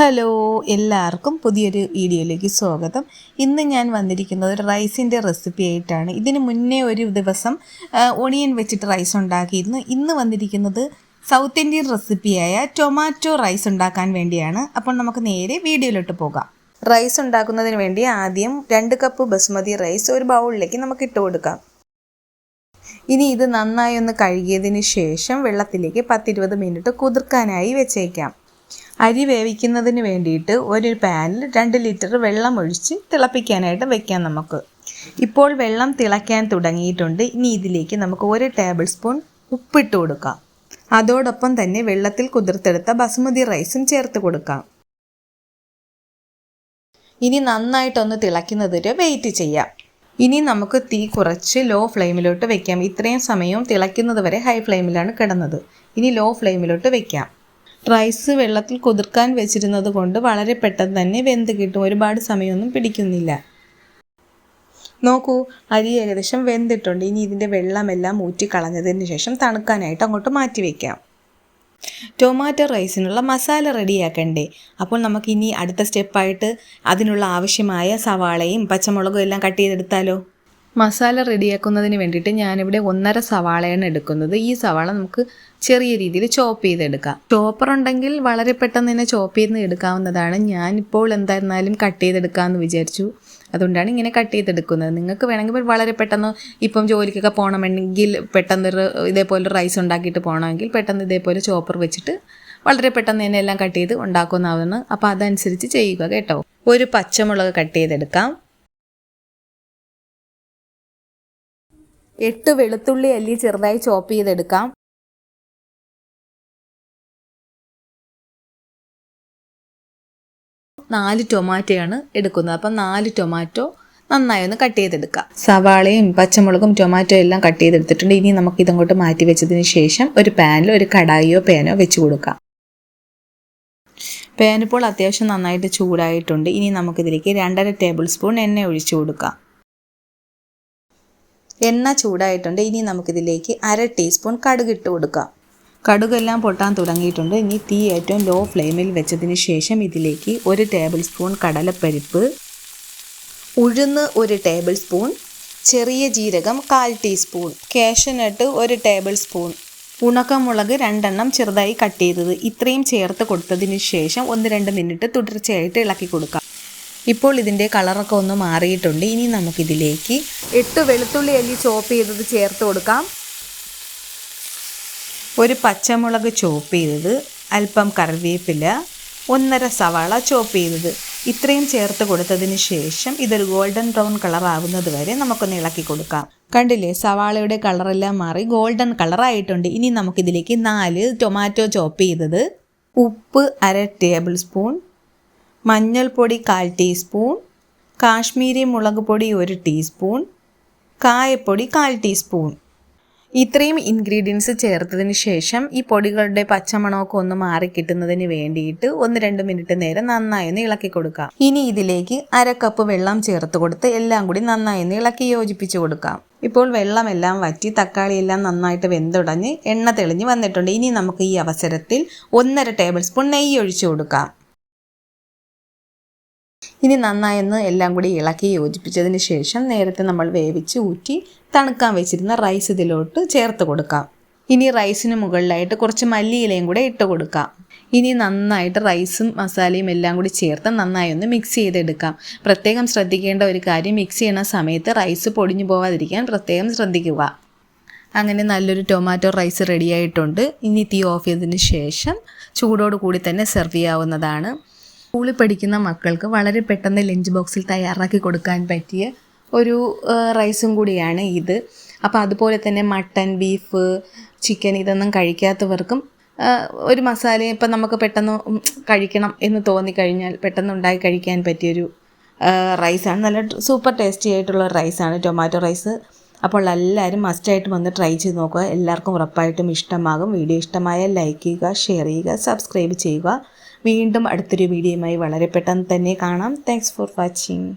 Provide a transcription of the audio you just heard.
Hello എല്ലാവർക്കും പുതിയൊരു വീഡിയോയിലേക്ക് സ്വാഗതം. ഇന്ന് ഞാൻ വന്നിരിക്കുന്നത് ഒരു റൈസിന്റെ റെസിപ്പി ആയിട്ടാണ്. ഇതിന് മുന്നേ ഒരു ദിവസം ഒണിയൻ വെച്ചിട്ട് റൈസ് ഉണ്ടാക്കിയിരുന്നു. ഇന്ന് വന്നിരിക്കുന്നത് സൗത്ത് ഇന്ത്യൻ റെസിപ്പിയായ ടൊമാറ്റോ റൈസ് ഉണ്ടാക്കാൻ വേണ്ടിയാണ്. അപ്പോൾ നമുക്ക് നേരെ വീഡിയോയിലോട്ട് പോകാം. റൈസ് ഉണ്ടാക്കുന്നതിന് വേണ്ടി ആദ്യം രണ്ട് കപ്പ് ബസുമതി റൈസ് ഒരു ബൗളിലേക്ക് നമുക്ക് ഇട്ട് കൊടുക്കാം. ഇനി ഇത് നന്നായി ഒന്ന് കഴുകിയതിന് ശേഷം വെള്ളത്തിലേക്ക് പത്തിരുപത് മിനിറ്റ് കുതിർക്കാനായി വെച്ചേക്കാം. അരി വേവിക്കുന്നതിന് വേണ്ടിയിട്ട് ഒരു പാനിൽ രണ്ട് ലിറ്റർ വെള്ളം ഒഴിച്ച് തിളപ്പിക്കാനായിട്ട് വെക്കാം നമുക്ക്. ഇപ്പോൾ വെള്ളം തിളയ്ക്കാൻ തുടങ്ങിയിട്ടുണ്ട്. ഇനി ഇതിലേക്ക് നമുക്ക് ഒരു ടേബിൾ സ്പൂൺ ഉപ്പിട്ട് കൊടുക്കാം. അതോടൊപ്പം തന്നെ വെള്ളത്തിൽ കുതിർത്തെടുത്ത ബസുമതി റൈസും ചേർത്ത് കൊടുക്കാം. ഇനി നന്നായിട്ടൊന്ന് തിളയ്ക്കുന്നത് വരെ വെയിറ്റ് ചെയ്യാം. ഇനി നമുക്ക് തീ കുറച്ച് ലോ ഫ്ലെയിമിലോട്ട് വെക്കാം. ഇത്രയും സമയവും തിളയ്ക്കുന്നത് വരെ ഹൈ ഫ്ലെയിമിലാണ് കിടന്നത്. ഇനി ലോ ഫ്ലെയിമിലോട്ട് വെക്കാം. റൈസ് വെള്ളത്തിൽ കുതിർക്കാൻ വെച്ചിരുന്നത് കൊണ്ട് വളരെ പെട്ടെന്ന് തന്നെ വെന്ത് കിട്ടും. ഒരുപാട് സമയമൊന്നും പിടിക്കുന്നില്ല. നോക്കൂ അരി ഏകദേശം വെന്തിട്ടുണ്ട്. ഇനി ഇതിന്റെ വെള്ളമെല്ലാം ഊറ്റി കളഞ്ഞതിന് ശേഷം തണുക്കാനായിട്ട് അങ്ങോട്ട് മാറ്റി വയ്ക്കാം ടൊമാറ്റോ റൈസിനുള്ള മസാല റെഡിയാക്കണ്ടേ? അപ്പോൾ നമുക്ക് ഇനി അടുത്ത സ്റ്റെപ്പായിട്ട് അതിനുള്ള ആവശ്യമായ സവാളയും പച്ചമുളകും എല്ലാം കട്ട് ചെയ്തെടുത്താലോ? മസാല റെഡിയാക്കുന്നതിന് വേണ്ടിയിട്ട് ഞാനിവിടെ ഒന്നര സവാളയാണ് എടുക്കുന്നത്. ഈ സവാള നമുക്ക് ചെറിയ രീതിയിൽ ചോപ്പ് ചെയ്തെടുക്കാം. ചോപ്പർ ഉണ്ടെങ്കിൽ വളരെ പെട്ടെന്ന് തന്നെ ചോപ്പ് ചെയ്ത് എടുക്കാവുന്നതാണ്. ഞാനിപ്പോൾ എന്തായിരുന്നാലും കട്ട് ചെയ്തെടുക്കാമെന്ന് വിചാരിച്ചു. അതുകൊണ്ടാണ് ഇങ്ങനെ കട്ട് ചെയ്തെടുക്കുന്നത്. നിങ്ങൾക്ക് വേണമെങ്കിൽ വളരെ പെട്ടെന്ന് ഇപ്പം ജോലിക്കൊക്കെ പോകണമെങ്കിൽ പെട്ടെന്ന് ഇതേപോലെ റൈസ് ഉണ്ടാക്കിയിട്ട് പോകണമെങ്കിൽ പെട്ടെന്ന് ഇതേപോലെ ചോപ്പർ വെച്ചിട്ട് വളരെ പെട്ടെന്ന് തന്നെ എല്ലാം കട്ട് ചെയ്ത് ഉണ്ടാക്കുന്നതാണ് അപ്പോൾ അതനുസരിച്ച് ചെയ്യുക കേട്ടോ. ഒരു പച്ചമുളക് കട്ട് ചെയ്തെടുക്കാം. എട്ട് വെളുത്തുള്ളി അല്ലി ചെറുതായി ചോപ്പ് ചെയ്തെടുക്കാം. നാല് ടൊമാറ്റോയാണ് എടുക്കുന്നത്. അപ്പം നാല് ടൊമാറ്റോ നന്നായി ഒന്ന് കട്ട് ചെയ്തെടുക്കാം. സവാളയും പച്ചമുളകും ടൊമാറ്റോ എല്ലാം കട്ട് ചെയ്തെടുത്തിട്ടുണ്ട്. ഇനി നമുക്ക് ഇതങ്ങോട്ട് മാറ്റി വെച്ചതിന് ശേഷം ഒരു പാനിൽ ഒരു കടായിയോ പാനോ വെച്ച് കൊടുക്കാം. പാൻ ഇപ്പോൾ അത്യാവശ്യം നന്നായിട്ട് ചൂടായിട്ടുണ്ട്. ഇനി നമുക്കിതിലേക്ക് രണ്ടര ടേബിൾ സ്പൂൺ എണ്ണ ഒഴിച്ചു കൊടുക്കാം. എണ്ണ ചൂടായിട്ടുണ്ട്. ഇനി നമുക്കിതിലേക്ക് അര ടീസ്പൂൺ കടുക് ഇട്ട് കൊടുക്കാം. കടുകെല്ലാം പൊട്ടാൻ തുടങ്ങിയിട്ടുണ്ട്. ഇനി തീ ഏറ്റവും ലോ ഫ്ലെയിമിൽ വെച്ചതിന് ശേഷം ഇതിലേക്ക് ഒരു ടേബിൾ സ്പൂൺ കടലപ്പരിപ്പ് ഉഴുന്ന് ഒരു ടേബിൾ സ്പൂൺ ചെറിയ ജീരകം കാൽ ടീസ്പൂൺ കാഷ്യനട്ട് ഒരു ടേബിൾ സ്പൂൺ ഉണക്കമുളക് രണ്ടെണ്ണം ചെറുതായി കട്ട് ചെയ്തത്. ഇത്രയും ചേർത്ത് കൊടുത്തതിന് ശേഷം ഒന്ന് രണ്ട് മിനിറ്റ് തുടർച്ചയായിട്ട് ഇളക്കി കൊടുക്കാം. ഇപ്പോൾ ഇതിന്റെ കളറൊക്കെ ഒന്ന് മാറിയിട്ടുണ്ട്. ഇനി നമുക്കിതിലേക്ക് എട്ട് വെളുത്തുള്ളി അല്ലി ചോപ്പ് ചെയ്തത് ചേർത്ത് കൊടുക്കാം. ഒരു പച്ചമുളക് ചോപ്പ് ചെയ്തത് അല്പം കറിവേപ്പില ഒന്നര സവാള ചോപ്പ് ചെയ്തത്. ഇത്രയും ചേർത്ത് കൊടുത്തതിന് ശേഷം ഇതൊരു ഗോൾഡൻ ബ്രൗൺ കളർ ആവുന്നത് വരെ നമുക്കൊന്ന് ഇളക്കി കൊടുക്കാം. കണ്ടില്ലേ സവാളയുടെ കളറെല്ലാം മാറി ഗോൾഡൻ കളർ ആയിട്ടുണ്ട്. ഇനി നമുക്കിതിലേക്ക് നാല് ടൊമാറ്റോ ചോപ്പ് ചെയ്തത്. ഉപ്പ് അര ടേബിൾ സ്പൂൺ മഞ്ഞൾപ്പൊടി കാൽ ടീസ്പൂൺ കാശ്മീരി മുളക് പൊടി ഒരു ടീസ്പൂൺ കായപ്പൊടി കാൽ ടീസ്പൂൺ. ഇത്രയും ഇൻഗ്രീഡിയൻസ് ചേർത്തതിന് ശേഷം ഈ പൊടികളുടെ പച്ചമണമൊക്കെ ഒന്ന് മാറി കിട്ടുന്നതിന് വേണ്ടിയിട്ട് ഒന്ന് രണ്ട് മിനിറ്റ് നേരം നന്നായി ഒന്ന് ഇളക്കി കൊടുക്കാം. ഇനി ഇതിലേക്ക് അര കപ്പ് വെള്ളം ചേർത്ത് കൊടുത്ത് എല്ലാം കൂടി നന്നായി ഒന്ന് ഇളക്കി യോജിപ്പിച്ച് കൊടുക്കാം. ഇപ്പോൾ വെള്ളമെല്ലാം വറ്റി തക്കാളി എല്ലാം നന്നായിട്ട് വെന്തുടഞ്ഞ് എണ്ണ തെളിഞ്ഞ് വന്നിട്ടുണ്ട്. ഇനി നമുക്ക് ഈ അവസരത്തിൽ ഒന്നര ടേബിൾ സ്പൂൺ നെയ്യ് ഒഴിച്ചു കൊടുക്കാം. ഇനി നന്നായൊന്ന് എല്ലാം കൂടി ഇളക്കി യോജിപ്പിച്ചതിന് ശേഷം നേരത്തെ നമ്മൾ വേവിച്ച് ഊറ്റി തണുക്കാൻ വെച്ചിരുന്ന റൈസ് ഇതിലോട്ട് ചേർത്ത് കൊടുക്കാം. ഇനി റൈസിന് മുകളിലായിട്ട് കുറച്ച് മല്ലിയിലയും കൂടെ ഇട്ട് കൊടുക്കാം. ഇനി നന്നായിട്ട് റൈസും മസാലയും എല്ലാം കൂടി ചേർത്ത് നന്നായി ഒന്ന് മിക്സ് ചെയ്തെടുക്കാം. പ്രത്യേകം ശ്രദ്ധിക്കേണ്ട ഒരു കാര്യം മിക്സ് ചെയ്യുന്ന സമയത്ത് റൈസ് പൊടിഞ്ഞു പോവാതിരിക്കാൻ പ്രത്യേകം ശ്രദ്ധിക്കുക. അങ്ങനെ നല്ലൊരു ടൊമാറ്റോ റൈസ് റെഡിയായിട്ടുണ്ട് ഇനി തീ ഓഫ് ചെയ്തതിന് ശേഷം ചൂടോട് കൂടി തന്നെ സെർവ് ചെയ്യാവുന്നതാണ്. സ്കൂളിൽ പഠിക്കുന്ന മക്കൾക്ക് വളരെ പെട്ടെന്ന് ലഞ്ച് ബോക്സിൽ തയ്യാറാക്കി കൊടുക്കാൻ പറ്റിയ ഒരു റൈസും കൂടിയാണ് ഇത്. അപ്പോൾ അതുപോലെ തന്നെ മട്ടൻ ബീഫ് ചിക്കൻ ഇതൊന്നും കഴിക്കാത്തവർക്കും ഒരു മസാല ഇപ്പം നമുക്ക് പെട്ടെന്ന് കഴിക്കണം എന്ന് തോന്നിക്കഴിഞ്ഞാൽ പെട്ടെന്ന് ഉണ്ടാക്കി കഴിക്കാൻ പറ്റിയൊരു റൈസാണ്. നല്ല സൂപ്പർ ടേസ്റ്റി ആയിട്ടുള്ള റൈസാണ് ടൊമാറ്റോ റൈസ്. അപ്പോൾ എല്ലാവരും മസ്റ്റായിട്ട് വന്ന് ട്രൈ ചെയ്ത് നോക്കുക. എല്ലാവർക്കും ഉറപ്പായിട്ടും ഇഷ്ടമാകും. വീഡിയോ ഇഷ്ടമായാൽ ലൈക്ക് ചെയ്യുക ഷെയർ ചെയ്യുക സബ്സ്ക്രൈബ് ചെയ്യുക. വീണ്ടും അടുത്തൊരു വീഡിയോയുമായി വളരെ പെട്ടെന്ന് തന്നെ കാണാം. Thanks for watching